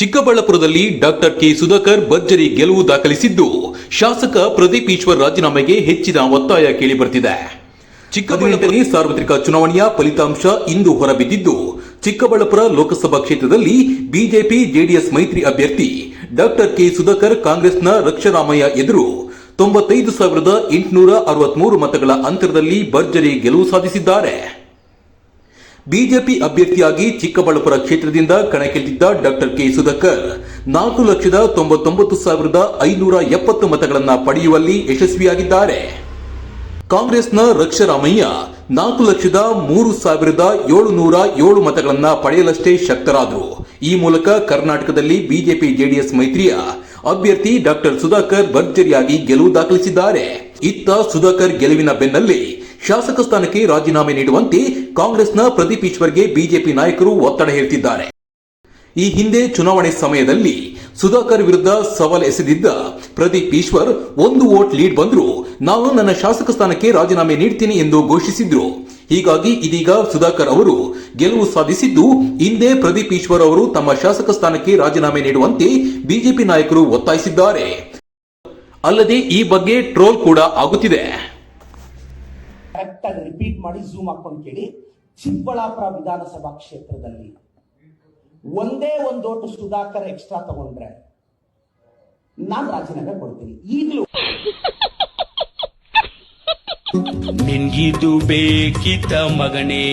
ಚಿಕ್ಕಬಳ್ಳಾಪುರದಲ್ಲಿ doctor K Sudhakar ಭರ್ಜರಿ ಗೆಲುವು ದಾಖಲಿಸಿದ್ದು, ಶಾಸಕ ಪ್ರದೀಪ್ ಈಶ್ವರ್ ರಾಜೀನಾಮೆಗೆ ಹೆಚ್ಚಿನ ಒತ್ತಾಯ ಕೇಳಿಬರ್ತಿದೆ. ಚಿಕ್ಕಬಳ್ಳಾಪುರ ಸಾರ್ವತ್ರಿಕ ಚುನಾವಣೆಯ ಫಲಿತಾಂಶ ಇಂದು ಹೊರಬಿದ್ದಿದ್ದು, ಚಿಕ್ಕಬಳ್ಳಾಪುರ ಲೋಕಸಭಾ ಕ್ಷೇತ್ರದಲ್ಲಿ ಬಿಜೆಪಿ ಜೆಡಿಎಸ್ ಮೈತ್ರಿ ಅಭ್ಯರ್ಥಿ ಡಾಕ್ಟರ್ ಕೆ ಸುಧಾಕರ್ ಕಾಂಗ್ರೆಸ್ನ ರಕ್ಷರಾಮಯ್ಯ ಎದುರು ತೊಂಬತ್ತೈದು ಸಾವಿರದ ಎಂಟುನೂರ ಅರವತ್ಮೂರು ಮತಗಳ ಅಂತರದಲ್ಲಿ ಭರ್ಜರಿ ಗೆಲುವು ಸಾಧಿಸಿದ್ದಾರೆ. ಬಿಜೆಪಿ ಅಭ್ಯರ್ಥಿಯಾಗಿ ಚಿಕ್ಕಬಳ್ಳಾಪುರ ಕ್ಷೇತ್ರದಿಂದ ಕಣಕ್ಕಿಳಿದಿದ್ದ ಡಾಕ್ಟರ್ ಕೆ ಸುಧಾಕರ್. ನಾಲ್ಕು ಲಕ್ಷದ ತೊಂಬತ್ತೊಂಬತ್ತು ಸಾವಿರದ ಐನೂರ ಎಪ್ಪತ್ತು ಮತಗಳನ್ನು ಪಡೆಯುವಲ್ಲಿ ಯಶಸ್ವಿಯಾಗಿದ್ದಾರೆ. ಕಾಂಗ್ರೆಸ್ನ ರಕ್ಷರಾಮಯ್ಯ ನಾಲ್ಕು ಲಕ್ಷದ ಮೂರು ಸಾವಿರದ ಏಳುನೂರ ಏಳು ಮತಗಳನ್ನು ಪಡೆಯಲಷ್ಟೇ ಶಕ್ತರಾದರು. ಈ ಮೂಲಕ ಕರ್ನಾಟಕದಲ್ಲಿ ಬಿಜೆಪಿ ಜೆಡಿಎಸ್ ಮೈತ್ರಿಯ ಅಭ್ಯರ್ಥಿ ಡಾಕ್ಟರ್ ಸುಧಾಕರ್ ಭರ್ಜರಿಯಾಗಿ ಗೆಲುವು ದಾಖಲಿಸಿದ್ದಾರೆ. ಇತ್ತ ಸುಧಾಕರ್ ಗೆಲುವಿನ ಬೆನ್ನಲ್ಲೇ ಶಾಸಕ ಸ್ಥಾನಕ್ಕೆ ರಾಜೀನಾಮೆ ನೀಡುವಂತೆ ಕಾಂಗ್ರೆಸ್ನ ಪ್ರದೀಪ್ ಈಶ್ವರ್ಗೆ ಬಿಜೆಪಿ ನಾಯಕರು ಒತ್ತಡ ಹೇರುತ್ತಿದ್ದಾರೆ ಈ ಹಿಂದೆ ಚುನಾವಣೆ ಸಮಯದಲ್ಲಿ ಸುಧಾಕರ್ ವಿರುದ್ಧ ಸವಾಲ್ ಎಸೆದಿದ್ದ ಪ್ರದೀಪ್ ಈಶ್ವರ್ ಒಂದು ವೋಟ್ ಲೀಡ್ ಬಂದ್ರು ನಾನು ನನ್ನ ಶಾಸಕ ಸ್ಥಾನಕ್ಕೆ ರಾಜೀನಾಮೆ ನೀಡ್ತೀನಿ ಎಂದು ಘೋಷಿಸಿದ್ರು. ಹೀಗಾಗಿ ಇದೀಗ ಸುಧಾಕರ್ ಅವರು ಗೆಲುವು ಸಾಧಿಸಿದ್ದು ಹಿಂದೆ ಪ್ರದೀಪ್ ಈಶ್ವರ್ ಅವರು ತಮ್ಮ ಶಾಸಕ ಸ್ಥಾನಕ್ಕೆ ರಾಜೀನಾಮೆ ನೀಡುವಂತೆ ಬಿಜೆಪಿ ನಾಯಕರು ಒತ್ತಾಯಿಸಿದ್ದಾರೆ. ಅಲ್ಲದೆ ಈ ಬಗ್ಗೆ ಟ್ರೋಲ್ ಕೂಡ ಆಗುತ್ತಿದೆ. ಕರೆಕ್ಟ್ ಆಗಿ ರಿಪೀಟ್ ಮಾಡಿ ಝೂಮ್ ಹಾಕೊಂಡು ಕೇಳಿ. ಚಿಕ್ಕಬಳ್ಳಾಪುರ ವಿಧಾನಸಭಾ ಕ್ಷೇತ್ರದಲ್ಲಿ ಒಂದೇ ಒಂದು ಓಟು ಸುಧಾಕರ್ ಎಕ್ಸ್ಟ್ರಾ ತಗೊಂಡ್ರೆ ನಾನು ರಾಜೀನಾಮೆ ಕೊಡ್ತೀನಿ. ಈಗಲೂ ನಿನ್ಗಿದು ಬೇಕಿತ್ತ ಮಗನೇ.